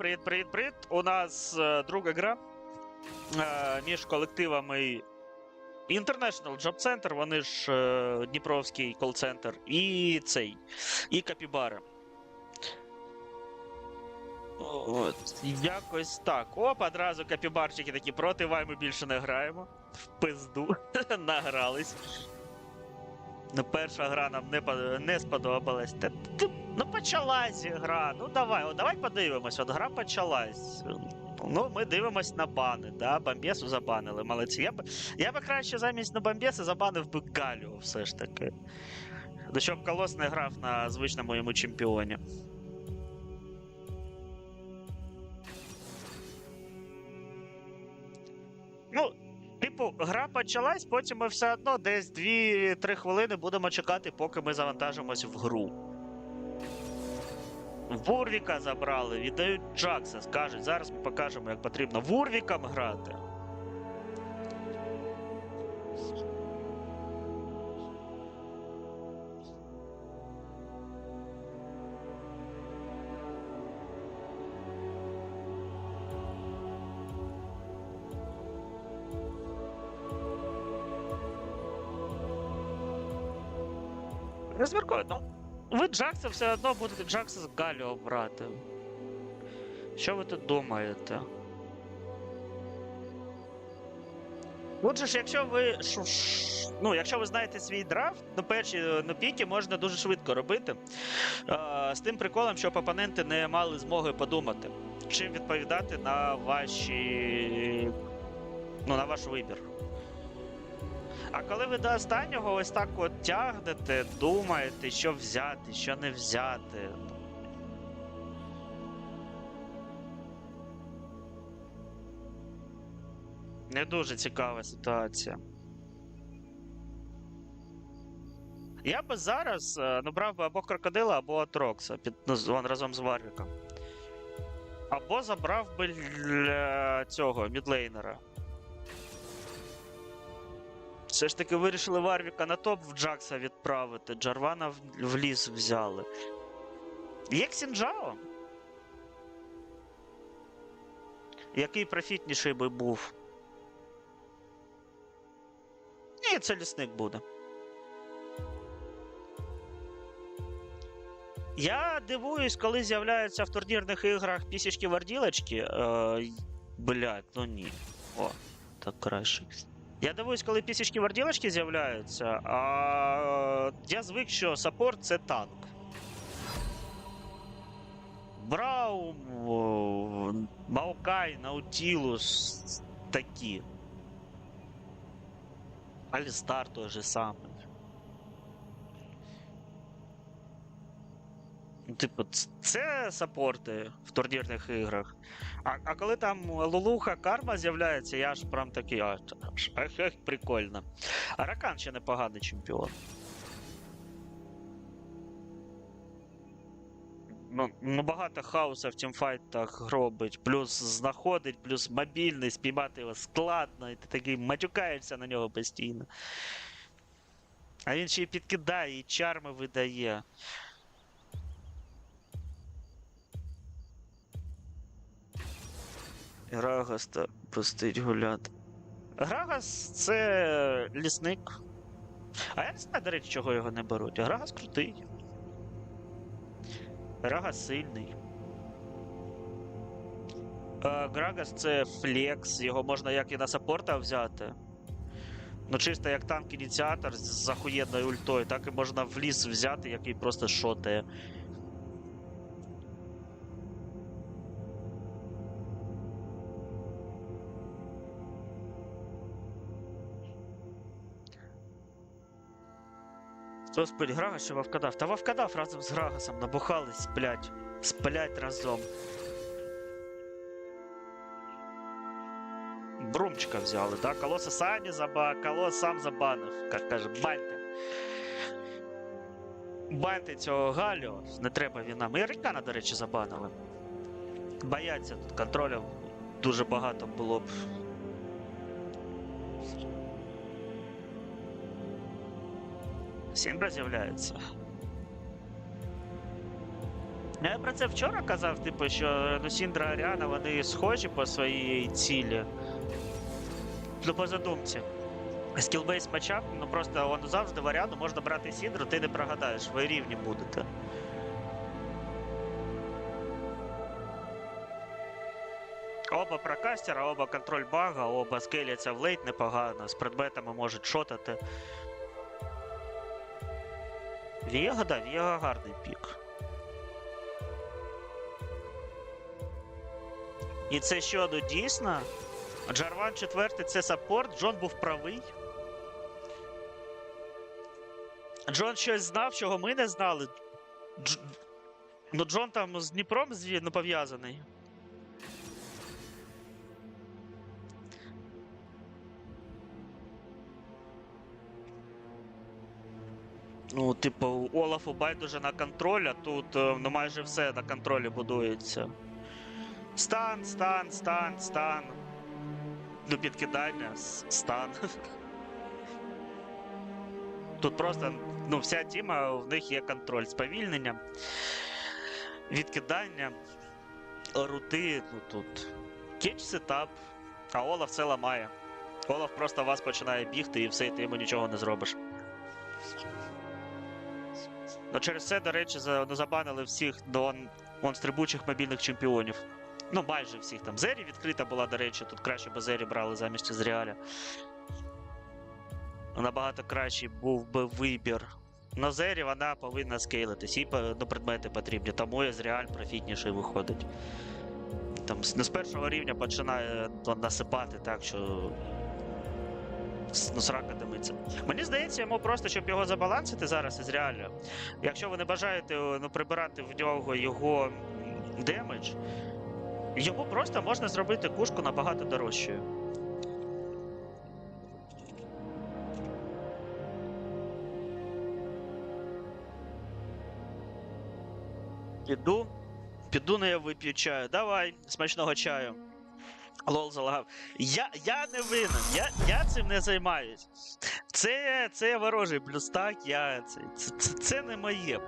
привіт, привіт, привіт. У нас е, друга гра е, між колективами International Job Center, вони ж е, Дніпровський кол-центр, і цей, і Капібара. От, якось так. Оп, одразу капібарчики такі проти вай ми більше не граємо. В пизду. Награлись. Ну, перша гра нам не, не сподобалась. Ну почалась гра. Ну давай, о, давай подивимось. От гра почалась. Ну, ми дивимось на бани, да? Бомбесу забанили, молодці. Я б, я би краще замість на Бомбеси забанив би Галіо все ж таки. Ну, щоб колос не грав на звичному йому чемпіоні. Ну, Типу, гра почалась, потім ми все одно десь 2-3 хвилини будемо чекати, поки ми завантажимось в гру. Вурвіка забрали, віддають Джакса, скажуть, зараз ми покажемо, як потрібно Вурвікам грати. Розміркую, ну. Ви Джакса все одно будете Джакса з Галіо брати. Що ви тут думаєте? Отже ж, якщо ви ну, якщо ви знаєте свій драфт, то перші е, ну, піки можна дуже швидко робити. Е, з тим приколом, щоб опоненти не мали змоги подумати, чим відповідати на ваші. Ну, на ваш вибір. А коли ви до останнього ось так от тягнете, думаєте, що взяти, що не взяти. Не дуже цікава ситуація. Я би зараз е, ну, би або крокодила, або Атрокса під, ну, разом з Варвіком. Або забрав би для цього мідлейнера. Все ж таки вирішили Варвіка на топ в Джакса відправити, Джарвана в, в ліс взяли. Є Ксінджао? Який профітніший би був? Ні, це лісник буде. Я дивуюсь, коли з'являються в турнірних іграх пісічки-варділочки. Е, блядь, ну ні. О, так краще. Я дивуюсь, коли пісічки варділочки з'являються, а я звик, що саппорт це танк. Браум, Маукай, Наутілус такі. Алістар той же самий. Типу, ц- це саппорти в турнірних іграх. А, а коли там Лулуха Карма з'являється, я ж прям такий, а, ех, ех, прикольно. А Ракан ще непоганий чемпіон. Ну, ну, багато хаоса в тімфайтах робить, плюс знаходить, плюс мобільний, спіймати його складно, і ти такий матюкаєшся на нього постійно. А він ще й підкидає, і чарми видає. Грагаста пустить гуляти. Грагас це лісник. А я не знаю, до речі, чого його не беруть. Грагас крутий. Грагас сильний. Е, Грагас це флекс, його можна як і на саппорта взяти. Ну, чисто як танк-ініціатор з з ахуєнною ультою, так і можна в ліс взяти, який просто шотає. Господи, Грагас ще вовкадав. Та вовкадав разом з Грагасом набухались, сплять. Сплять разом. Брумчика взяли, да? Колоса Сані заба, колос сам забанив. Як каже, баньте. Баньте цього Галіо. Не треба він. І Рікана, до речі, забанили. Бояться тут контролю дуже багато було б. Сімбра з'являється. Я про це вчора казав, типу, що Сіндра Аріана вони схожі по своїй цілі. Ну, по задумці. Скілбейс матчап, ну просто воно завжди в Аріану можна брати Сіндру, ти не прогадаєш, ви рівні будете. Оба прокастера, оба контроль бага, оба скеляться в лейт непогано, з предметами можуть шотати. Віга, да, Віга гарний пік. І це що, ну дійсно? Джарван четвертий це саппорт, Джон був правий. Джон щось знав, чого ми не знали. Дж... Ну, Джон там з Дніпром зві- ну, пов'язаний. Ну, типу, Олафу байдуже на контроль, а тут е, ну, майже все на контролі будується. Стан, стан, стан, стан. Ну, підкидання, стан. Тут просто ну, вся тіма, в них є контроль сповільнення, відкидання, рути, ну тут. Кетч сетап, а Олаф це ламає. Олаф просто вас починає бігти і все, і ти йому нічого не зробиш. Ну, через це, до речі, ну, забанили всіх до вон, мобільних чемпіонів. Ну, майже всіх там. Зері відкрита була, до речі, тут краще би Зері брали замість Ізріаля. Набагато кращий був би вибір. На Зері вона повинна скейлитись, їй ну, предмети потрібні, тому Ізріаль профітніший виходить. Там з, ну, з першого рівня починає насипати так, що. Ну, срака димиться. Мені здається, йому просто, щоб його забалансити зараз із реально. Якщо ви не бажаєте ну, прибирати в нього його демедж, йому просто можна зробити кушку набагато дорожчою. Піду. Піду на я вип'ю чаю. Давай, смачного чаю. Лол залагав. Я, я не винен, я, я цим не займаюсь. Це, це ворожий блюстак, я, це, це, це, не моє.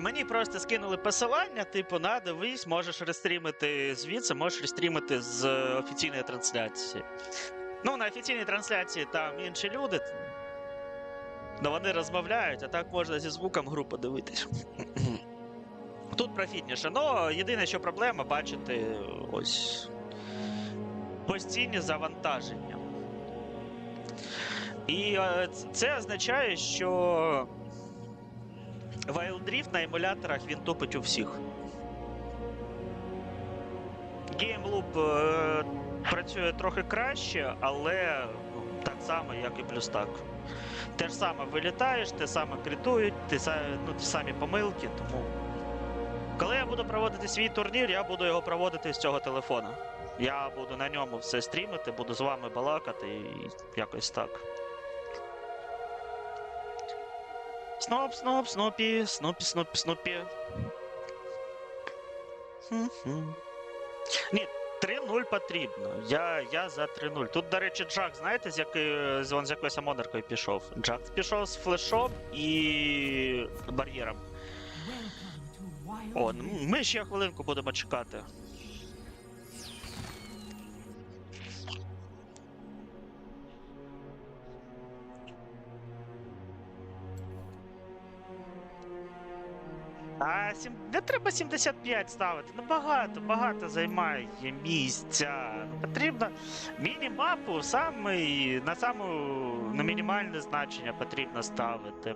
Мені просто скинули посилання, типу, на дивись, можеш рестрімити звідси, можеш рестрімити з офіційної трансляції. Ну, на офіційній трансляції там інші люди. Ну, вони розмовляють, а так можна зі звуком гру подивитись. Тут профітніше. Ну, єдине, що проблема бачити ось постійні завантаження. І е, це означає, що Wild на емуляторах він топить у всіх. Game е, працює трохи краще, але ну, так само, як і BlueStack. Те ж саме вилітаєш, те саме критують, те, ну, ті самі помилки, тому. Коли я буду проводити свій турнір, я буду його проводити з цього телефона. Я буду на ньому все стрімити, буду з вами балакати і якось так. Сноп, сноп, снопі, снопі, снопі, снопі. Ні, 3-0 потрібно. Я, я за 3-0. Тут, до речі, Джак, знаєте, з якої з, з якою самонеркою пішов? Джак пішов з флешом і бар'єром. О, ну, ми ще хвилинку будемо чекати. А сім... не треба 75 ставити. Ну багато, багато займає місця. Потрібно мінімапу самий, на саму на мінімальне значення потрібно ставити.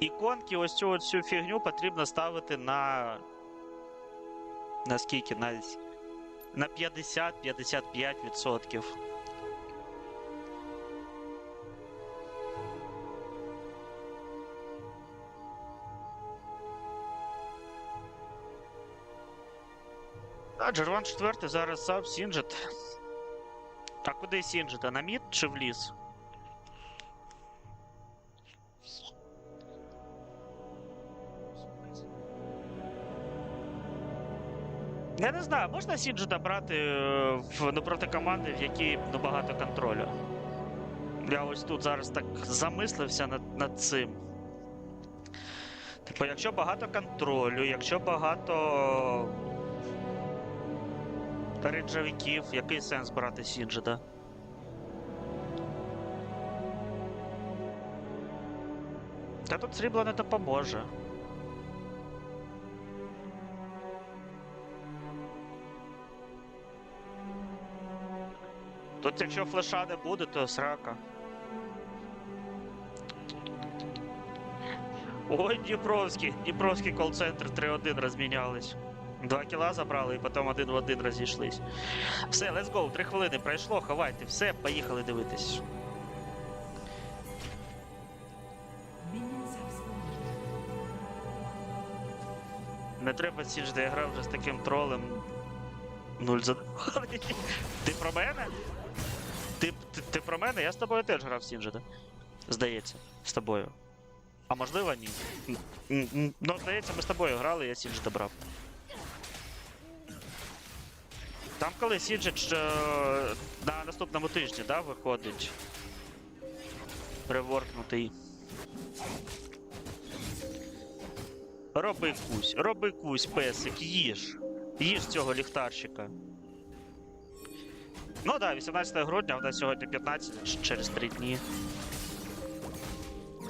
Іконки, ось цю цю фігню потрібно ставити на. На скільки? На, на 50-55%. А, Джерван 4 зараз сам Сінджет. А куди Сінджет? А на мід чи в ліс? Я не знаю, можна Сінджета брати е, в, ну, проти команди, в якій ну, багато контролю. Я ось тут зараз так замислився над, над цим. Типу, якщо багато контролю, якщо багато рейнджовиків, який сенс брати Сінджеда? Та тут срібло не допоможе. Тут якщо флеша не буде, то срака. Ой, Дніпровський, Дніпровський кол-центр 3-1 розмінялись. Два кіла забрали і потім один в один розійшлись. Все, let's go, три хвилини пройшло, ховайте, все, поїхали дивитись. Не треба де я грав вже з таким тролем. Нуль задоволений. Ти про мене? Ти, ти, ти про мене? Я з тобою теж грав Сінджеда. Здається, з тобою. А можливо, ні. Ну, здається, ми з тобою грали, я Сінджеда брав. Там коли Сінджет на наступному тижні, да, виходить. Реворкнутий. Роби кусь, роби кусь, песик, їж. Їж цього ліхтарщика. Ну да, 18 грудня, у нас сьогодні 15, через 3 дні.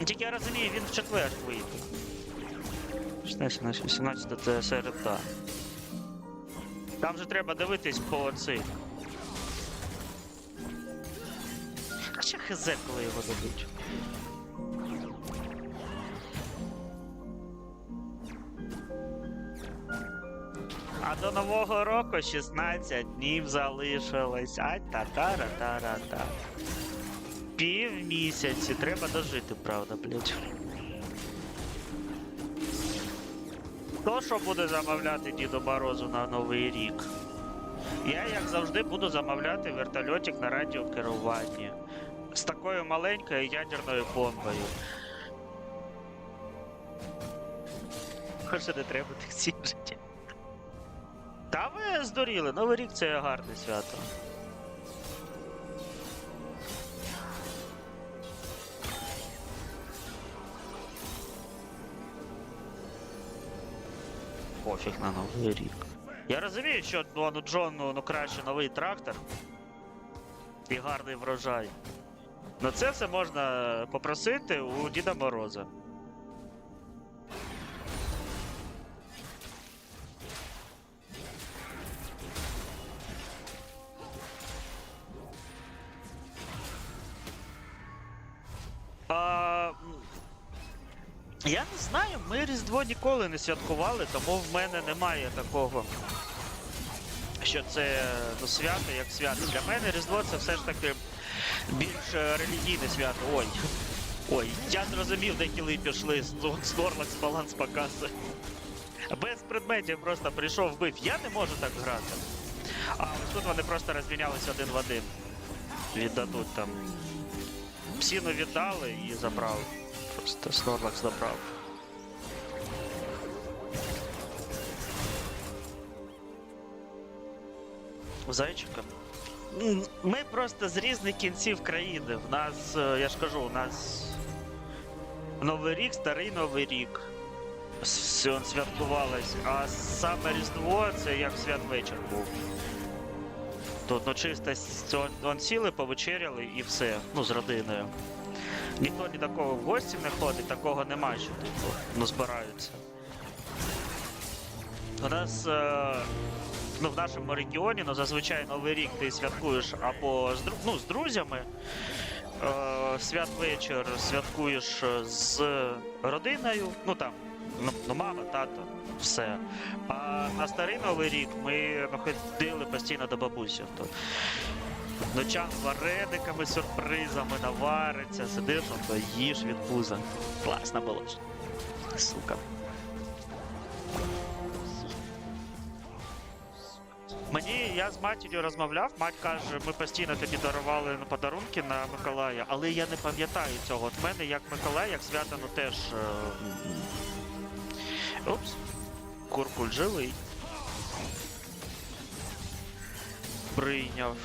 Тільки я розумію, він в четвер вийде. 16, 18 це середа. Там же треба дивитись по цих. А ще хз, коли його дадуть. До Нового року 16 днів залишилось. Ай та та ра та Пів місяці. Треба дожити, правда, блять. Хто що буде замовляти Діду Морозу на Новий рік? Я, як завжди, буду замовляти вертольотик на радіокеруванні. З такою маленькою ядерною бомбою. Хоч не треба тих сіжити. Ви здуріли, Новий рік це гарне свято. Пофіг на Новий рік. Я розумію, що Дону Джону ну краще новий трактор і гарний врожай. Но це все можна попросити у Діда Мороза. Різдво ніколи не святкували, тому в мене немає такого. Що це ну, свято як свято. Для мене Різдво це все ж таки більш е, релігійне свято. Ой. Ой, я зрозумів, де кіли пішли. Снорлакс баланс показує. Без предметів просто прийшов, вбив. Я не можу так грати. А ось тут вони просто розмінялися один в один. Віддадуть там. Псіну віддали і забрав. Просто Снорлакс забрав. Зайчика. Ми просто з різних кінців країни. В нас, е, я ж кажу, у нас Новий рік, старий Новий рік. Он святкувалось. А саме Різдво це як святвечір був. Тут ну чисто он сіли, повечеряли і все. Ну, з родиною. Ніхто ні до кого в гості не ходить, такого немає, що типу, ну збираються. У нас е, ну, в нашому регіоні, ну зазвичай Новий рік ти святкуєш або з, ну, з друзями. Е, святвечір святкуєш е, з родиною, ну там, ну, ну мама, тато, все. А на старий Новий рік ми ну, ходили постійно до бабусі. То ночам варениками, сюрпризами навариться, сидиш, он то їж від пуза. Класно було. Сука. Мені я з матір'ю розмовляв, мать каже, ми постійно тобі дарували ну, подарунки на Миколая, але я не пам'ятаю цього. От мене як Миколай, як свято, ну теж. Е... Упс. Куркуль живий. Прийняв.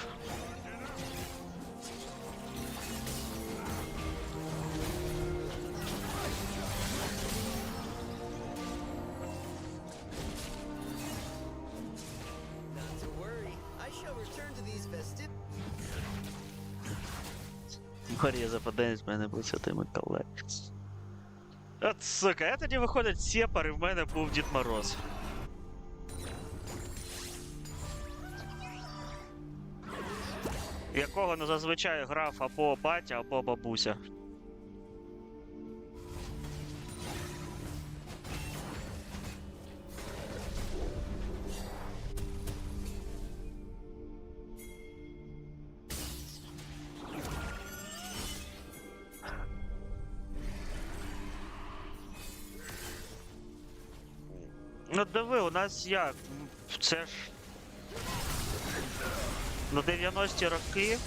Марія западає з мене був Святий. От сука, я тоді виходить сепар, і в мене був Дід Мороз. Якого ну, зазвичай грав або батя, або бабуся. Ну диви, у нас як? Це ж. Ну 90-ті роки.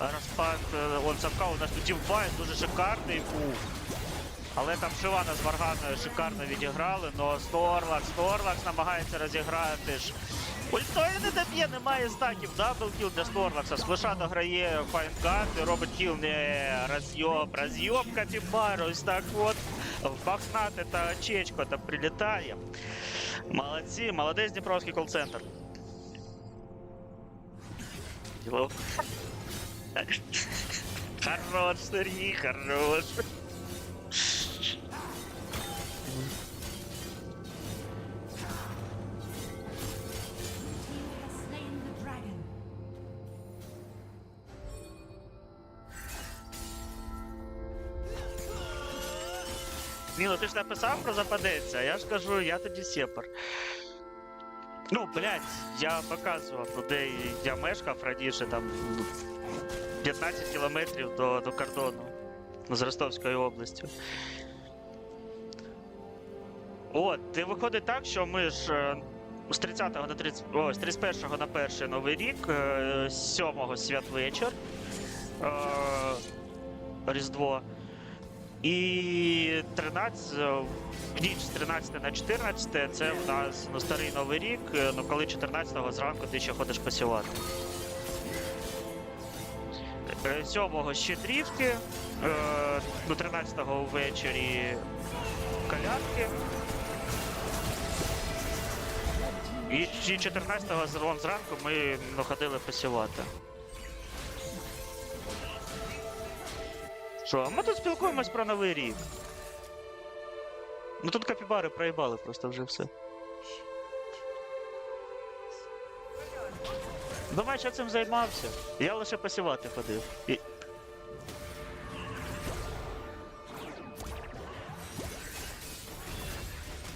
Розпад е, он Савка у нас тут тімфайт дуже шикарний був. Але там Шивана з Варганою шикарно відіграли, но Сторлакс, Сторлакс намагається розіграти ж. Ультою не доб'є, немає стаків. Даблкіл для Сторлакса. Сплеша дограє Файнгат, робить кіл не розйоб, розйоб Катібар, ось так от. В Бахнат это Чечко там прилетаем. Молодцы, молодец Днепровский колл-центр. Хорош, Сергій, хорош. Ні, ну ти ж написав про а я ж кажу, я тоді сепар. Ну, блядь, я показував, ну, де я мешкав раніше, там ну, 15 кілометрів до, до кордону з Ростовською областю. От, і виходить так, що ми ж е, з 30 на 30, о, з 31 на 1 Новий рік, е, з 7 святвечір, е, Різдво. І 13, е, ніч з 13 на 14 це в нас ну, старий новий рік, е, ну коли 14-го зранку ти ще ходиш посівати. 7-го щедрівки, е, ну 13-го ввечері колядки. І і 14-го зранку ми ну, ходили посівати. Що, ми тут спілкуємось про новий рік. Ну тут капібари проїбали просто вже все. Думаю, що цим займався. Я лише посівати ходив. І...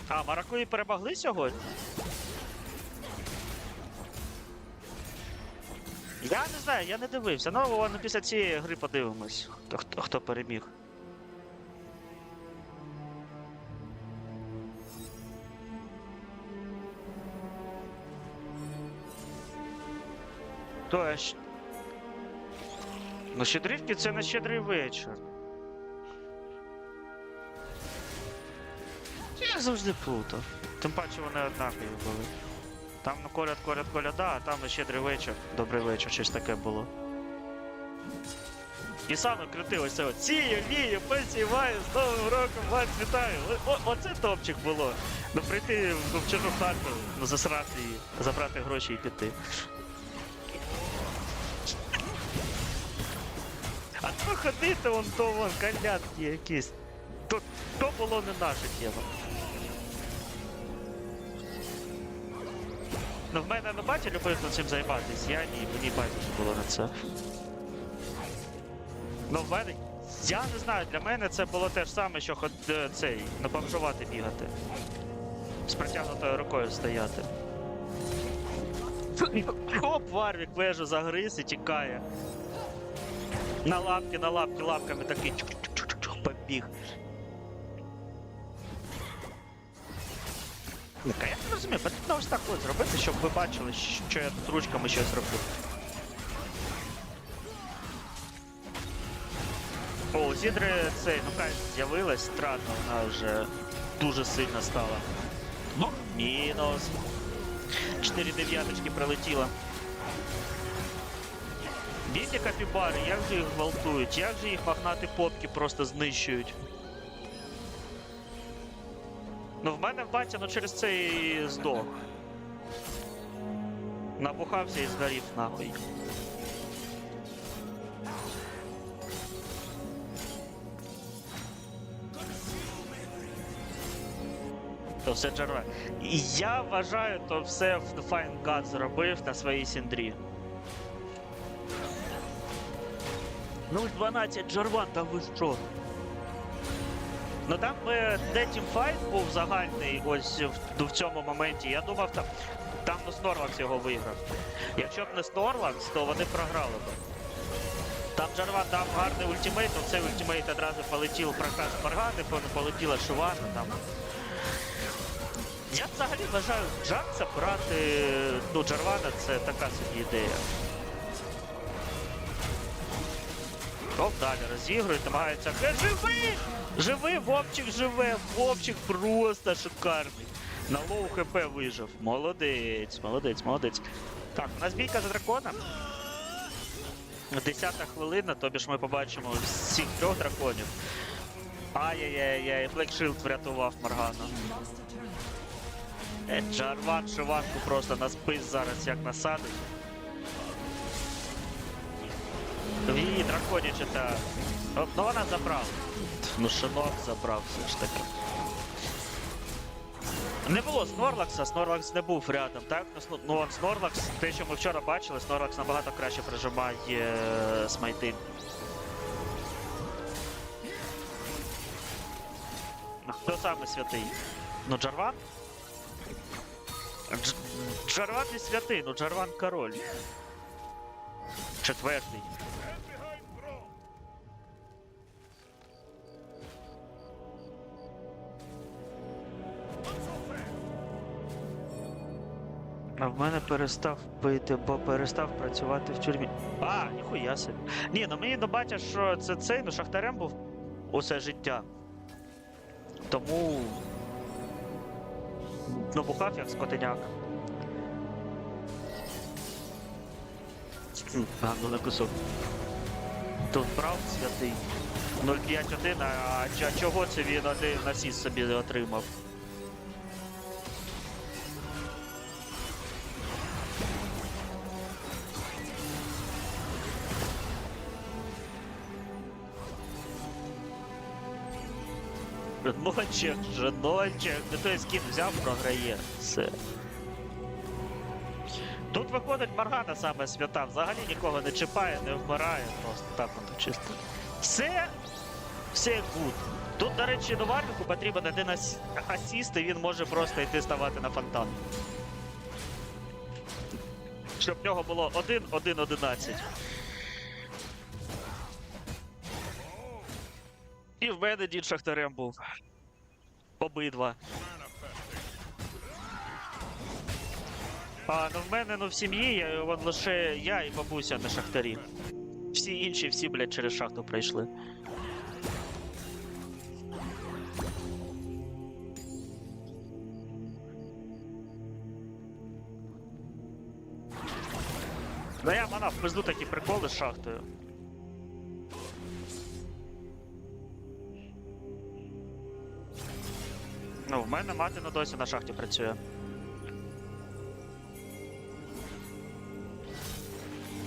А, Маракуї перемогли сьогодні? Я не знаю, я не дивився. Ну, ладно, після цієї гри подивимось, хто, хто, хто переміг. То ж. Ну, щедрівки це на щедрий вечір. Я завжди плутав. Тим паче вони однакові були. Там ну коляд, коляд, коляда, а там щедрий вечір. Добрий вечір, щось таке було. І саме от сію, вію, посіваю, з Новим роком вас вітаю. О- оце топчик було. Ну прийти в чужу хату, ну засрати її, забрати гроші і піти. А то ходити вон то вон колядки якісь. То, то було не наша тема. Ну, в мене ну, батя любив цим займатися, я ні, мені байдуже було на це. Ну, в мене. Я не знаю, для мене це було те ж саме, що ход е, цей, на бомжувати бігати. З протягнутою рукою стояти. Оп, Варвік вежу загриз і тікає. На лапки, на лапки, лапками такий побіг. Так, а я не розумію, потрібно ось так от зробити, щоб ви бачили, що я тут ручками щось роблю. О, Зідри цей, ну кай з'явилась, странно, вона вже дуже сильно стала. Ну, мінус. Чотири дев'яточки прилетіло. Бідні капібари, як же їх гвалтують, як же їх магнати попки просто знищують. Ну, в мене батя ну через це і здох. Набухався і згорів нахуй. То все джерва. Я вважаю, то все Fine God зробив на своїй сіндрі. 0-12 Джарван, та ви що? Ну там е, де тімфайт був загальний ось в, в цьому моменті, я думав, там, там ну, Снорлакс його виграв. Якщо б не Снорлакс, то вони програли б. Там Джарван дав гарний ультимейт, цей ультимейт одразу полетів проказ Маргани, полетіла Шивана там. Я взагалі вважаю Джакса брати ну, Джарвана це така собі ідея. Оп, далі розігрують, намагаються. Е, Живий! Живий, Вовчик живе! Вовчик просто шикарний. На лоу хп вижив. Молодець, молодець, молодець. Так, у нас бійка за дракона. Десята хвилина, тобі ж ми побачимо всіх трьох драконів. Ай-яй-яй-яй, Блекшилд врятував Маргану. Е, Джарван Шиванку просто на спис зараз як насадить. Її драконяче та. Оп, Ну вона забрала. Ну шинок забрав все ж таки. Не було Снорлакса, Снорлакс не був рядом, так? Ну, Сно- Ну, он Снорлакс, те, що ми вчора бачили, Снорлакс набагато краще прижимає е, смайти. Хто саме святий? Ну, Джарван? Дж- Джарван не святий, ну Джарван король. Четвертий. В мене перестав пити, бо перестав працювати в тюрмі. А, ніхуя собі. Ні, ну мені добача, що це цей, ну шахтарем був усе життя. Тому. Ну, бухав як скотиняк. Ганну на кусок. Тут прав святий. 051, а чого це він один насіс собі отримав? Ночек, же ночек. Ну той скін взяв, програє. Все. Тут виходить Маргана саме свята, взагалі нікого не чіпає, не вмирає, просто так от чисто. Все, все гуд. Тут, до речі, до Варвіку потрібен один ас- асіст, і він може просто йти ставати на фонтан. Щоб в нього було 1-1-11. І в мене дід шахтарем був. Обидва. А, ну в мене ну в сім'ї я, вон лише я і бабуся на шахтарі. Всі інші, всі, блядь, через шахту пройшли. Да я мана в пизду такі приколи з шахтою. В мене мати на досі на шахті працює.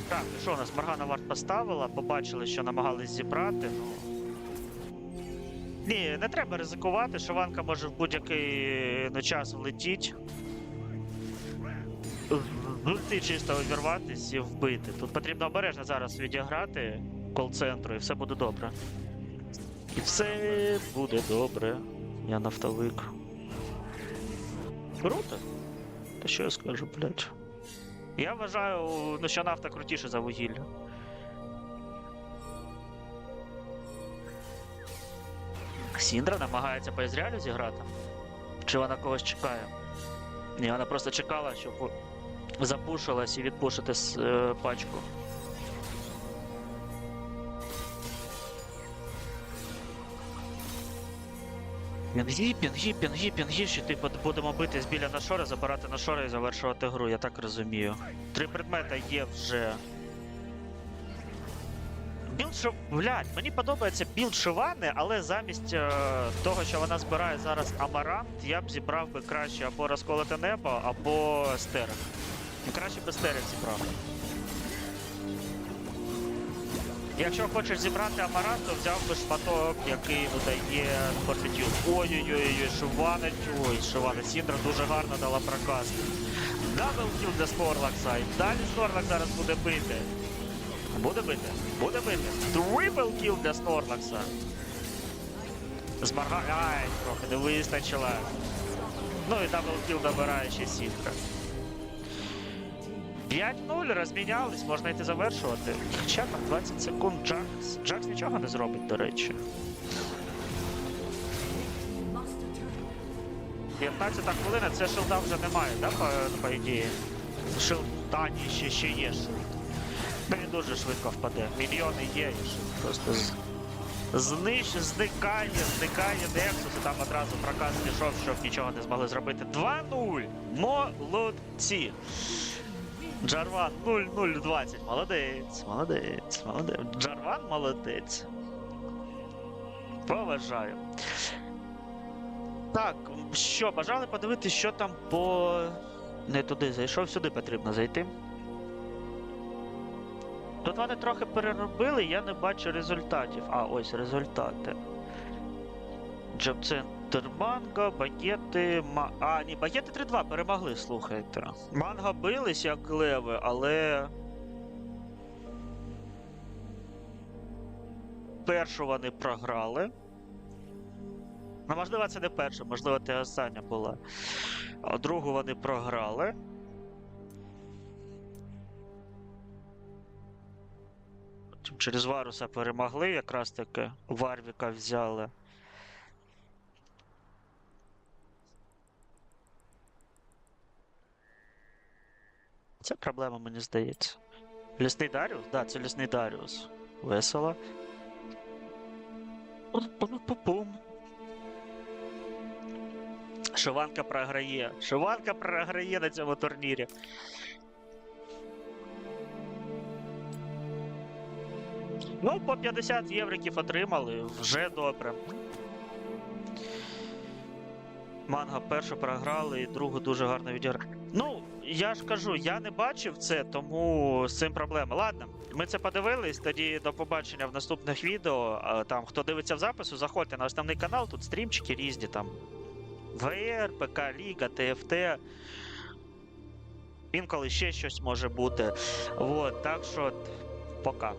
Так, ну що у нас Моргана варт поставила, побачили, що намагались зібрати. Ну. Ні, не треба ризикувати, Шиванка може в будь-який ну, час влетіть. В чисто увірватись і вбити. Тут потрібно обережно зараз відіграти кол-центру і все буде добре. І все буде добре. Я нафтовик. Круто. Та що я скажу, блядь. Я вважаю, ну, що нафта крутіше за вугілля. Сіндра намагається по Ізраїлю зіграти. Чи вона когось чекає? Ні, вона просто чекала, щоб запушилась і відпушити е, пачку. Пінгі, пінгі, пінгі, пінгі, що типу будемо битись біля нашора, забирати нашора і завершувати гру, я так розумію. Три предмета є вже. Білд Шив... Блядь, мені подобається білд Шивани, але замість е, того, що вона збирає зараз Амарант, я б зібрав би краще або розколоте небо, або стерек. Ну, Краще без терів зібрав. Якщо хочеш зібрати амарат, то взяв би шматок, який видає фортитюд. Ой-ой-ой, Шивана, ой, Шивана Сіндра дуже гарно дала проказ. Дабл кіл для Сторлакса. І далі Сторлак зараз буде бити. Буде бити, буде бити. Трипл кіл для Сторлакса. Змарга... Ай, трохи не вистачило. Ну і дабл кіл добирає ще сітка. 5-0, розмінялись, можна йти завершувати. Хоча там 20 секунд Джакс. Джакс нічого не зробить, до речі. 15 хвилина, це шилда вже немає, да, по, по ідеї? Шилд, ні, ще, ще є шилд. Та він дуже швидко впаде. Мільйони є, і просто. Знищ, зникає, зникає Нексус, і там одразу проказ пішов, щоб нічого не змогли зробити. 2-0! Молодці! Джарван 0-0-20. Молодець, молодець, молодець. Джарван молодець. Поважаю. Так, що, бажали подивитися, що там по. Не туди зайшов, сюди потрібно зайти. Тут вони трохи переробили, я не бачу результатів. А, ось результати. Джабцентр Манго, багети. Ма... А, ні, багети 3-2 перемогли, слухайте. Манго бились як леви, але. Першу вони програли. Ну, можливо, це не перша, можливо, це остання була. А другу вони програли. Через Варуса перемогли, якраз таки Варвіка взяли. Це проблема, мені здається. Лісний Даріус? Так, да, це лісний Даріус. Весело. Пум-пум-пум-пум. Шиванка програє. Шиванка програє на цьому турнірі. Ну, по 50 євриків отримали, вже добре. Манго першу програли, і другу дуже гарно відіграли. Ну, я ж кажу, я не бачив це, тому з цим проблема. Ладно, ми це подивились. Тоді до побачення в наступних відео. Там, хто дивиться в запису, заходьте на основний канал, тут стрімчики різні там. ВР, ПК Ліга, ТФТ. Інколи ще щось може бути. От, так що, пока.